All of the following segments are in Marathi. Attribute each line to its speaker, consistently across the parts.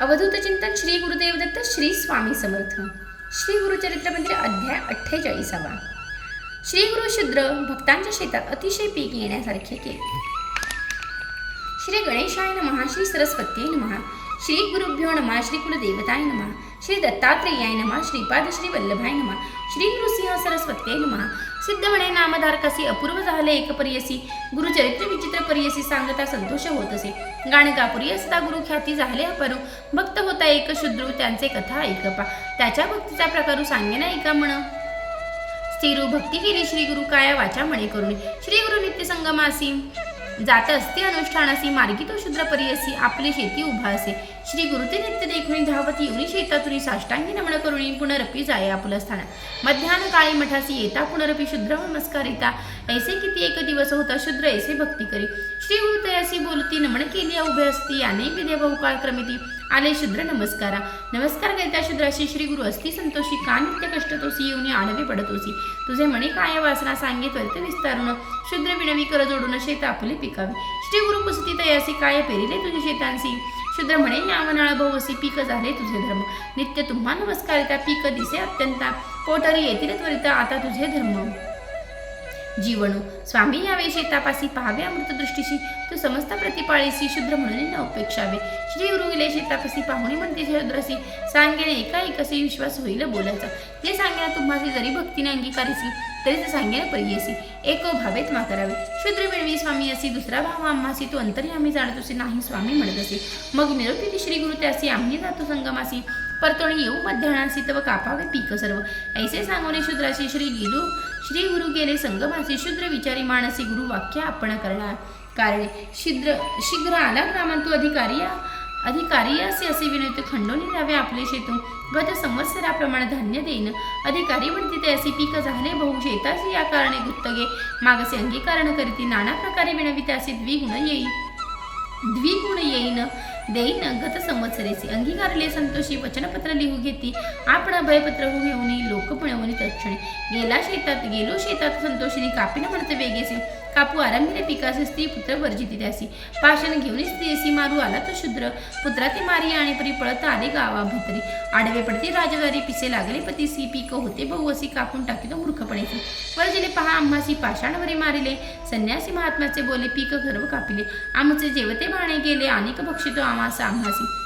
Speaker 1: अवधूत चिंतन श्री गुरुदेव दत्त श्री स्वामी समर्थ. श्री गुरुचरित्र म्हणजे अध्याय अठ्ठेचाळीसावा. श्री गुरु शूद्र भक्तांच्या शेतात अतिशय पीक येण्यासारखे केले. श्री गणेशाय नमः श्री सरस्वती नमः श्री गुरुभ्यो नमः श्री कुलदेवताय नमः श्री दत्तात्रेयाय नमः श्रीपाद श्री वल्लभाय नमः श्री नृसिंह सरस्वती नमः. सिद्ध म्हणे नामधार अपूर्व झाले एक परियसी गुरुचरित्र विचित्र परियसी सांगता संतोष होत असे गाणगापुरी असता गुरु ख्याती झाले अपरू. भक्त होता एक शूद्रू त्यांचे कथा ऐकपा. त्याच्या भक्तीचा प्रकारू ना ऐका म्हण? स्थिरू भक्ती केली श्री गुरु काया वाचा म्हणे करून श्री गुरु नित्य संगमासी. जात असते अनुष्ठानासी मार्गी तो शूद्र परियसी आपली शेती उभा असे. श्री गुरुते नित्य देखुनी धावत येऊनी शेतातुनी साष्टांगी नमन करुणी पुनरपी जाय आपुल स्थान. मध्यान काळी मठासी येता पुनरपी शूद्र नमस्कारिता ऐसे किती एक दिवस होता शूद्र ऐसे भक्ती करी. श्री गुरु बोलती नमन केली उभे असती अनेक विद्या बहुकाळ क्रमिती. आले शुद्र नमस्कारा. नमस्कार करिता शुद्राशी श्री गुरु असती संतोषी का नित्य कष्ट तोसी येऊनी आडवे पडतोसी तुझे म्हणे काय वासना सांगे त्वरित विस्तारून. शुद्र विनवी कर जोडून शेत आपले पिकावे. श्री गुरु कुसती तयासी काय पेरिले तुझे शेतांसी. शुद्र म्हणे यावनाळ बहुसी पीक झाले तुझे धर्म. नित्य तुम्हा नमस्कारिता पीक दिसे अत्यंता. पोटरी येतील त्वरित आता तुझे धर्म. जीवणू. स्वामी यावे शेतापासी पाहावे अमृत दृष्टीशी तू समस्त प्रतिपाळीसी शूद्र म्हणून न उपेक्षावे. श्री गुरु गेले शेतापासी पाहुणे म्हणते शूद्रसी सांगेने एका एकसी विश्वास होईल बोलायचा. जे सांगेना तुम्हासी जरी भक्तीने अंगीकारीसी तरी ते सांगेना परियसी. एको भावेत मा करावे. शूद्र मिळवी स्वामी असी दुसरा भाव आम्हासी तू अंतरी आम्ही जाणत असे नाही स्वामी म्हणत असे मग निरोपी श्री गुरु त्यासी आम्ही जातो संगमासी. परतोणी येऊ मध्याणासी तव कापावे पीक सर्व. ऐसे सांगोने शूद्राशी श्री गिलू श्री गुरु गेले संगमासी शूद्र विचारी मानसी गुरु वाक्य आपण करणार. कारण शीघ्र शीघ्र आला ग्रामांतू अधिकारी अधिकारी असे असे विनंती खंडोनी द्यावे आपले शेतू गत संवत्सराप्रमाणे धान्य देईन. अधिकारी म्हणते ते असे पीक झाले बहु शेताची या कारणे गुत्तगे मागसे अंगीकरण करीती नाना प्रकारे विनवी असे द्विगुण येईल द्विगुण येईन. देईन गत संवत्सरेचे. अंगीकारले संतोषी वचनपत्र लिहू घेती. आपण अभयपत्र हो घेऊन लोक पुणवणी तत्क्षणी. गेला शेतात गेलो शेतात संतोषीने कापीन म्हणते वेगेसी. कापू आरंभिले पिकासे स्त्री पुत्र वर्जिती त्यासी. पाषाण घेऊन स्त्रीसी मारू आला तो शूद्र. पुत्राती मारी आणि परी पळत आले गावा भितरी. आडवे पडती राजवारी पिसे लागले पतीसी पीक होते बहु असी कापून टाकी तो मूर्खपणेसी वर्जिले पहा आम्हासी पाषाणवरी मारिले. संन्यासी महात्म्याचे बोले पीक गर्व कापिले. आमचे जेवते भाणे गेले अनेक बक्षितो आम्हास आम्हासी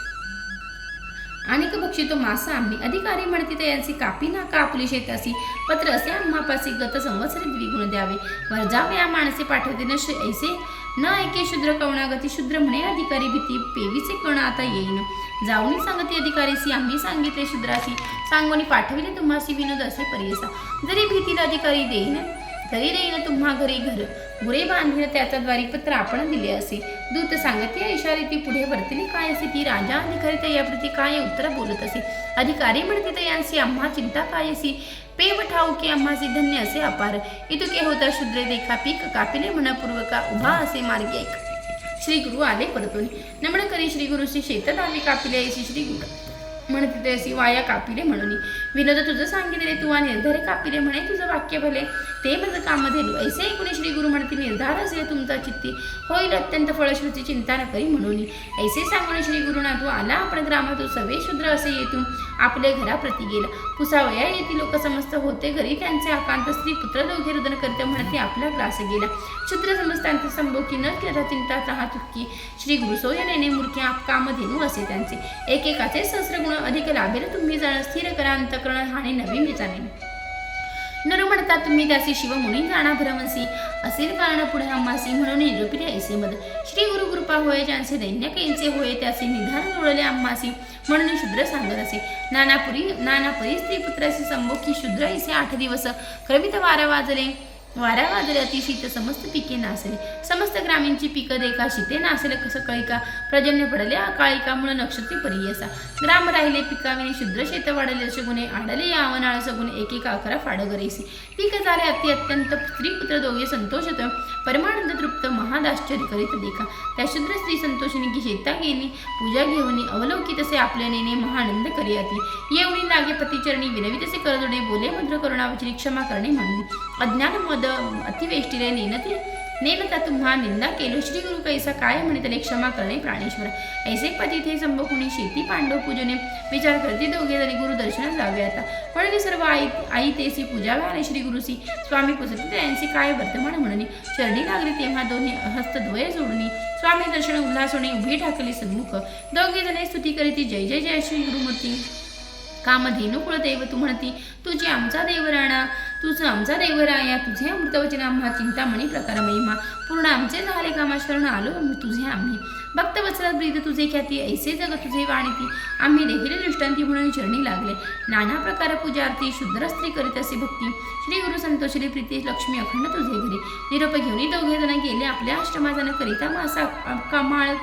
Speaker 1: अनेक बक्षितो मासा आम्ही अधिकारी म्हणते ते यांची कापी ना कापली शेतासी पत्र असे आम्हापासी गत संवत्सरी द्विगुण द्यावे. वरजावे या माणसे पाठवते न ऐसे. न ऐके शूद्र कवणागती शूद्र म्हणे अधिकारी भीती पेवीचे कण आता येईन. जाऊनी सांगते अधिकारीसी आम्ही सांगितले शूद्रासी सांगोनी पाठविले तुम्हाशी विनोद असे परियसा जरी भीतीला अधिकारी देईन तरी देईन तुम्हा घरी घर. गुरे बांधीन त्याचा द्वारीपत्र आपण दिले असे. दूत सांगत या इशारे ती पुढे वर्तली काय असे? ती राजा अधिकारी तयाप्रती काय उत्तर बोलत असे? अधिकारी म्हणते तयांसी आम्हा चिंता काय असे? पेव ठाऊ की आम्हासी धन्य असे अपार. इतुके होता शूद्रे देखा पीक कापिले म्हणपूर्वका उभा असे मार्गी ऐक श्री गुरु आले परतून. नम्र करी श्री गुरुशी शेतात आले कापिले श्री गुरु म्हणते ते अशी वाया कापिले म्हणून. विनोद तुझं सांगितले तू आणि निर्धारे कापिले म्हणे तुझं वाक्य भले. ते म्हणजे काम ऐसे ऐकून श्री गुरु म्हणते निर्धार असे तुमचा चित्ती. होईल अत्यंत फळश्रुती चिंता न करी म्हणून. ऐसे सांगून श्री गुरुना तू आला आपण ग्रामातून सवे शूद्र असे येतून. आपले घराप्रती गेला. पुसावया येथील लोक समस्त होते. घरी त्यांचे आकांत स्त्री पुत्र दोघे रुदन करते म्हणते आपला ग्रास गेला. शूद्र समस्तांत संभोकी न केला चिंता तहा तुकी श्री गुरु सोयनेने मूर्ती आप कामधेनू असे त्यांचे. एकेकाचे सहस्रगुण अधिक लाभेल. तुम्ही जाण स्थिर करा अंतकरण हानी नवी मी जाणे नर म्हणतात तुम्ही त्याचे शिव मुनी जाणा भ्रमसी. असेल कारण पुढे आम्हासी म्हणून निरूपिले ऐसे मद श्री गुरु कृपा होय ज्यांचे दैन्य कैंचे होय त्याचे निधान जोडले अम्मासी म्हणून शूद्र सांगत असे. नानापुरी नानापुरी स्त्री पुत्राशी संभोखी शूद्र ऐसे आठ दिवस. क्रमित वारा वाजले. वाऱ्या वाजले अतिशीत समस्त पिके नासले. समस्त ग्रामीणची पिकं देखा शीते नासले कसं कळिका प्रजन्य पडले काळिकामुळे नक्षत्री परियसा. ग्राम राहिले पिकाविने शुद्र शेत वाढले असे गुणे आडले यावनाळ सगुणे एकेका अकरा फाडगरेसी पीक झाले अति अत्यंत स्त्री पुत्र दोघे संतोष संतोषत. परमानंद तृप्त महादाश्चर्य करीत देखा. त्या शुद्र स्त्री संतोषिनी की शेता गेली पूजा घेऊन अवलौकित असे आपल्या नेने महानंद करियाती येऊनी नागे पतिचरणी विनवी तसे करजोडे बोले मद्र करुणावचरी क्षमा करणे म्हणून. अज्ञान मद अतिवेष्टीने नेनते नेमका तुम्हा निंदा केलो. श्री गुरु कैसा काय म्हणे त्याला क्षमा करणे प्राणेश्वर. ऐसे पती थे संभकुणी शेती पांडव पूजने. विचार करते दोघे जणी गुरु दर्शनात जावे आता. म्हणून सर्व आई आई तेसी पूजा आणि श्री गुरुसी स्वामी पुजते त्यांची काय वर्तमान म्हणणे. चरणी लागली तेव्हा दोन्ही हस्तद्वय जोडणी. स्वामी दर्शन उल्हास होणे उभी ठाकली सन्मुख. दोघे जणे स्तुती करीती जय जय जय श्री गुरुमूर्ती. कामधेनु कुळदेव तू म्हणती तुझी आमचा देव राणा तुझं आमचा देव राया तुझे अमृतवचन आम्हा चिंतामणी प्रकार महिमा पूर्ण आमचे झाले कामा शरण आलो तुझे आम्ही. भक्त वत्सलात ब्रीद तुझे ख्याती ऐसे जग तुझे वाणीती. आम्ही देखील दृष्टांती म्हणून चरणी लागले. नाना प्रकार पूजार्थी शुद्र स्त्री करीत असे भक्ती. श्री गुरु संतोष श्री प्रीती लक्ष्मी अखंड तुझे घरी. निरोप घेऊन दोघे जण गेले आपल्या आश्रमाजन करिता मासा कमाळ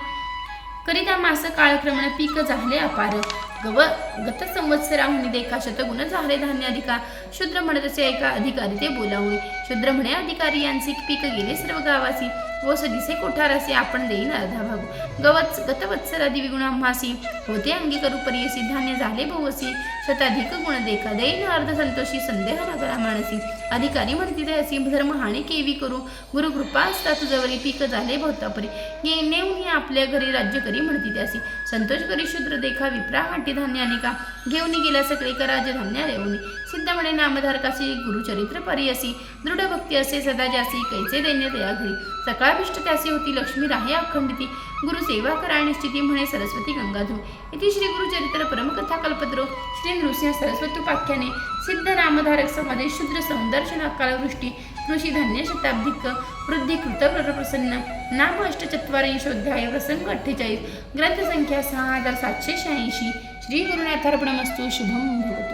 Speaker 1: करिता मास काळक्रमण पीक झाले अपार. गव गत संवत्सराहुनी देखा शतगुण झाले धान्य अधिका शूद्र म्हणत असे एका अधिकारी ते बोलावणे शूद्र म्हणे अधिकारी यांचे पीक गेले सर्व गावासी. व सदिसे कोठारासी आपण देईन अर्धा भाग गवत गतवत्सर विगुण आम्हासी होते अंगी करू परियसी धान्य झाले बहुवसी शताधिक गुण देखा देईन अर्ध संतोषी संदेह नगरा मानसी. अधिकारी म्हणती असी धर्म हानी केवी करू. गुरु कृपा असता तुझ्यावरी पीक झाले बहुतापरी ये नेऊन ही आपल्या घरी राज्य करी म्हणती त्यासी. संतोष करी शूद्र देखा विप्रा हाटी धान्य अनेका. घेऊन गेला सगळे कराजे धान्य देऊनी सिद्ध म्हणे नामधारकासी गुरुचरित्र परियसी दृढ भक्ती असे सदा जासी कैसे दैन्य त्या घरी. सकाळ सकाळभिष्ट त्यासी होती लक्ष्मी राहे अखंडिती गुरु सेवा करा निश्चिती म्हणे सरस्वती गंगाधू इथे श्री गुरुचरित्र परमकथा कल्पद्रो श्री नृसिंह सरस्वतीपाख्याने सिद्ध नामधारक समाधे शूद्र सौंदर्शन अकालवृष्टी कृषी धान्य शताब्दिक वृद्धी कृत प्रसन्न नाम अष्टचत्वारिंशोध्याय प्रसंग अठ्ठेचाळीस ग्रंथसंख्या सहा हजार सातशे शहाऐंशी. श्री गुरुनाथार्पणमस्तू शुभम भवतु.